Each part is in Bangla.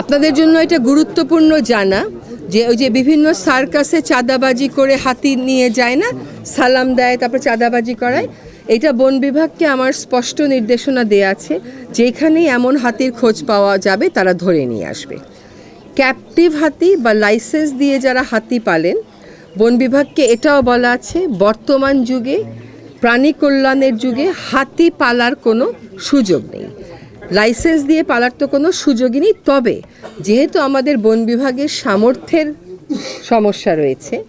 আপনাদের জন্য এটা গুরুত্বপূর্ণ জানা যে ওই যে বিভিন্ন সার্কাসে চাঁদাবাজি করে হাতি নিয়ে যায় না? সালাম দেয়, তারপর চাঁদাবাজি করায়। এটা বন বিভাগকে আমার স্পষ্ট নির্দেশনা দেয়া আছে, যেখানেই এমন হাতির খোঁজ পাওয়া যাবে, তারা ধরে নিয়ে আসবে। ক্যাপটিভ হাতি বা লাইসেন্স দিয়ে যারা হাতি পালেন, বন বিভাগকে এটাও বলা আছে, বর্তমান যুগে, প্রাণী কল্যাণের যুগে হাতি পালার কোনো সুযোগ নেই। লাইসেন্স দিয়ে পালার তো কোনো সুযোগই নেই। তবে যেহেতু আমাদের বন বিভাগের সামর্থ্যের সমস্যা রয়েছে,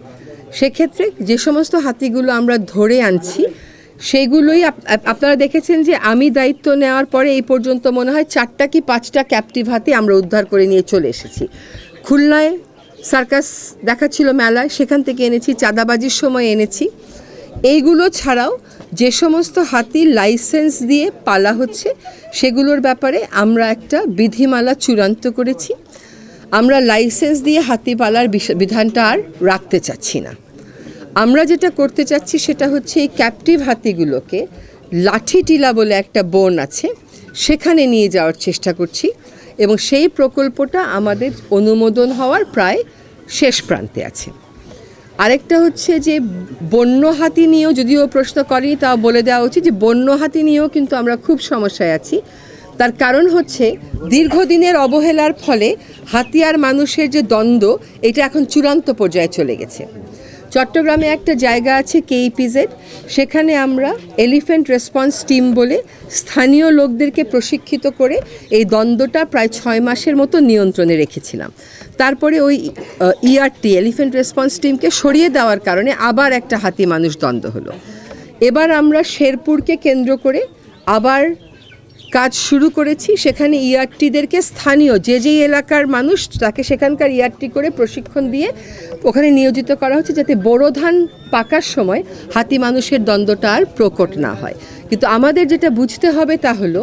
সেক্ষেত্রে যে সমস্ত হাতিগুলো আমরা ধরে আনছি, সেগুলোই আপ- আপ- আপনারা দেখেছেন যে আমি দায়িত্ব নেওয়ার পরে এই পর্যন্ত মনে হয় চারটা কি পাঁচটা ক্যাপটিভ হাতি আমরা উদ্ধার করে নিয়ে চলে এসেছি। খুলনায় সার্কাস দেখাচ্ছিল মেলায়, সেখান থেকে এনেছি, চাঁদাবাজির সময় এনেছি। এইগুলো ছাড়াও যে সমস্ত হাতি লাইসেন্স দিয়ে পালা হচ্ছে, সেগুলোর ব্যাপারে আমরা একটা বিধিমালা চূড়ান্ত করেছি। আমরা লাইসেন্স দিয়ে হাতি পালার বিধানটা আর রাখতে চাচ্ছি না। আমরা যেটা করতে চাচ্ছি সেটা হচ্ছে এই ক্যাপটিভ হাতিগুলোকে লাঠি টিলা বলে একটা বন আছে, সেখানে নিয়ে যাওয়ার চেষ্টা করছি এবং সেই প্রকল্পটা আমাদের অনুমোদন হওয়ার প্রায় শেষ প্রান্তে আছে। আরেকটা হচ্ছে যে বন্য হাতি নিয়েও যদিও প্রশ্ন করি তা বলে দেওয়া উচিত যে বন্য হাতি নিয়েও কিন্তু আমরা খুব সমস্যায় আছি। তার কারণ হচ্ছে দীর্ঘদিনের অবহেলার ফলে হাতিয়ার মানুষের যে দ্বন্দ্ব, এটা এখন চূড়ান্ত পর্যায়ে চলে গেছে। চট্টগ্রামে একটা জায়গা আছে কেইপিজেড সেখানে আমরা এলিফ্যান্ট রেসপন্স টিম বলে স্থানীয় লোকদেরকে প্রশিক্ষিত করে এই দ্বন্দ্বটা প্রায় ছয় মাসের মতো নিয়ন্ত্রণে রেখেছিলাম। তারপরে ওই ইআরটি এলিফ্যান্ট রেসপন্স টিমকে সরিয়ে দেওয়ার কারণে আবার একটা হাতি মানুষ দ্বন্দ্ব হলো। এবার আমরা শেরপুরকে কেন্দ্র করে আবার কাজ শুরু করেছি, সেখানে ইআরটিদেরকে স্থানীয় যে যেই এলাকার মানুষ, তাকে সেখানকার ইআরটি করে প্রশিক্ষণ দিয়ে ওখানে নিয়োজিত করা হচ্ছে যাতে বোরো ধান পাকার সময় হাতি মানুষের দ্বন্দ্বটা আর প্রকট না হয়। কিন্তু আমাদের যেটা বুঝতে হবে তা হলো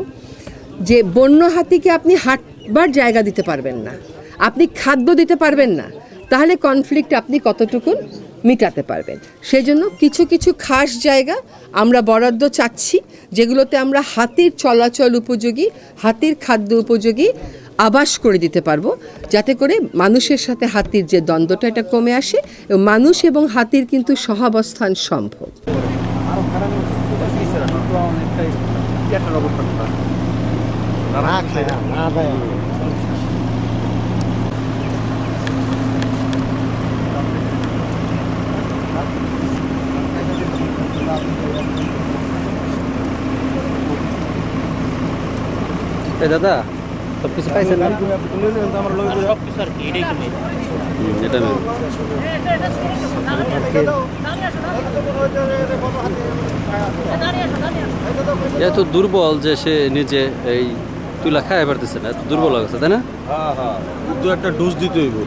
যে বন্য হাতিকে আপনি হাঁটবার জায়গা দিতে পারবেন না, আপনি খাদ্য দিতে পারবেন না, তাহলে কনফ্লিক্ট আপনি কতটুকুন মিটাতে পারবেন। সেজন্য কিছু কিছু খাস জায়গা আমরা বরাদ্দ চাচ্ছি। যেগুলোতে আমরা হাতির চলাচল উপযোগী হাতির খাদ্য উপযোগী আবাস করে দিতে পারব যাতে করে মানুষের সাথে হাতির যে দ্বন্দ্বটা এটা কমে আসে এবং মানুষ এবং হাতির কিন্তু সহাবস্থান সম্ভব। এই দাদা? সব কিছু পাইছেন না? এটা এত দুর্বল যে সে নিজে এই তুলা খায় পারতেছে না এত দুর্বল হয়ে গেছে তাই না? হ্যাঁ হ্যাঁ। দু একটা ডোজ দিতে হইব।